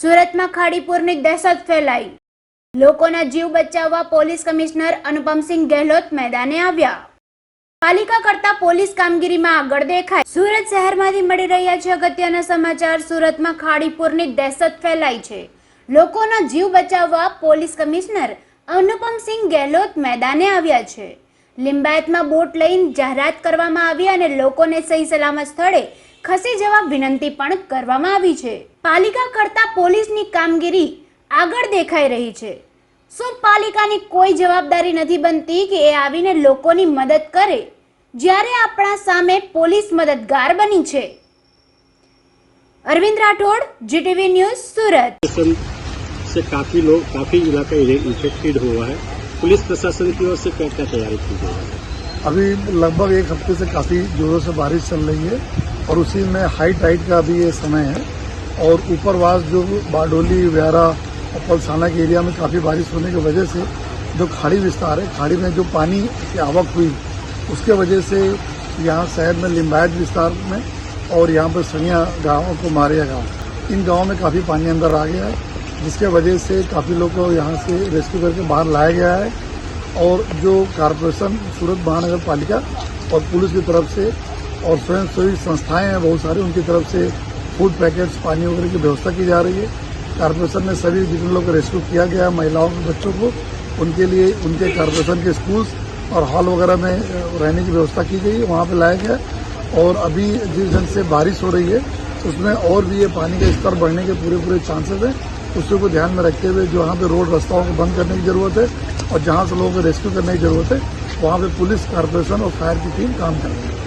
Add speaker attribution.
Speaker 1: સુરતમાં ખાડીપુરની દહેશત ફેલાઈ. લોકોના જીવ બચાવવા પોલીસ કમિશનર અનુપમસિંહ ગેહલોત મેદાને આવ્યા. પાલિકા કરતા પોલીસ કામગીરીમાં આગળ દેખાય સુરત શહેરમાંથી મળી રહ્યા છે અગત્યના સમાચાર. સુરતમાં ખાડીપુરની દહેશત ફેલાઈ છે. લોકોના જીવ બચાવવા પોલીસ કમિશનર અનુપમસિંહ ગેહલોત મેદાને આવ્યા છે. લિંબાયતમાં બોટ લઈને જાહેરાત કરવામાં આવી અને લોકોને સહી સલામત સ્થળે ખસી જવા વિનંતી પણ કરવામાં આવી છે. પાલિકા કરતા પોલીસની કામગીરી આગળ દેખાઈ રહી છે શું પાલિકાની કોઈ જવાબદારી નથી બનતી કે એ આવીને લોકોની મદદ કરે જ્યારે આપણા સામે પોલીસ મદદગાર બની છે અરવિંદ રાઠોડ જીટીવી ન્યૂઝ સુરત
Speaker 2: प्रशासन से काफी लोग काफी इलाका इन्फेक्टेड हुआ है पुलिस प्रशासन की ओर से क्या क्या तैयारी की गई है
Speaker 3: अभी लगभग एक हफ्ते से काफ़ी जोरों से बारिश चल रही है और उसी में हाई टाइड का अभी ये समय है और ऊपरवास जो बारडोली व्यारा और पलसाना के एरिया में काफ़ी बारिश होने की वजह से जो खाड़ी विस्तार है, खाड़ी में जो पानी की आवक हुई, उसके वजह से यहाँ शहर में लिम्बायत विस्तार में और यहाँ पर सनिया गाँव को मारिया गाँव। इन गाँवों में काफ़ी पानी अंदर आ गया है, जिसके वजह से काफ़ी लोग को यहाँ से रेस्क्यू करके बाहर लाया गया है और जो कारपोरेशन, सूरत महानगर पालिका और पुलिस की तरफ़ से और स्वयंसेवी संस्थाएँ हैं, बहुत सारी, उनकी तरफ़ से फ़ूड पैकेट्स, पानी वगैरह की व्यवस्था की जा रही है। कारपोरेशन ने सभी जिन लोग को रेस्क्यू किया गया, महिलाओं के बच्चों को, उनके लिए, उनके कारपोरेशन के स्कूल्स और हॉल वगैरह में रहने की व्यवस्था की गई, वहाँ पर लाया गया। और अभी जिस ढंग से बारिश हो रही है, उसमें और भी ये पानी का स्तर बढ़ने के पूरे पूरे चांसेस हैं। उसी को ध्यान में रखते हुए जहाँ पे रोड रास्ताओं को बंद करने की ज़रूरत है और जहाँ से लोगों को रेस्क्यू करने की ज़रूरत है, वहाँ पे पुलिस कारपोरेशन और फायर की टीम काम कर रही है।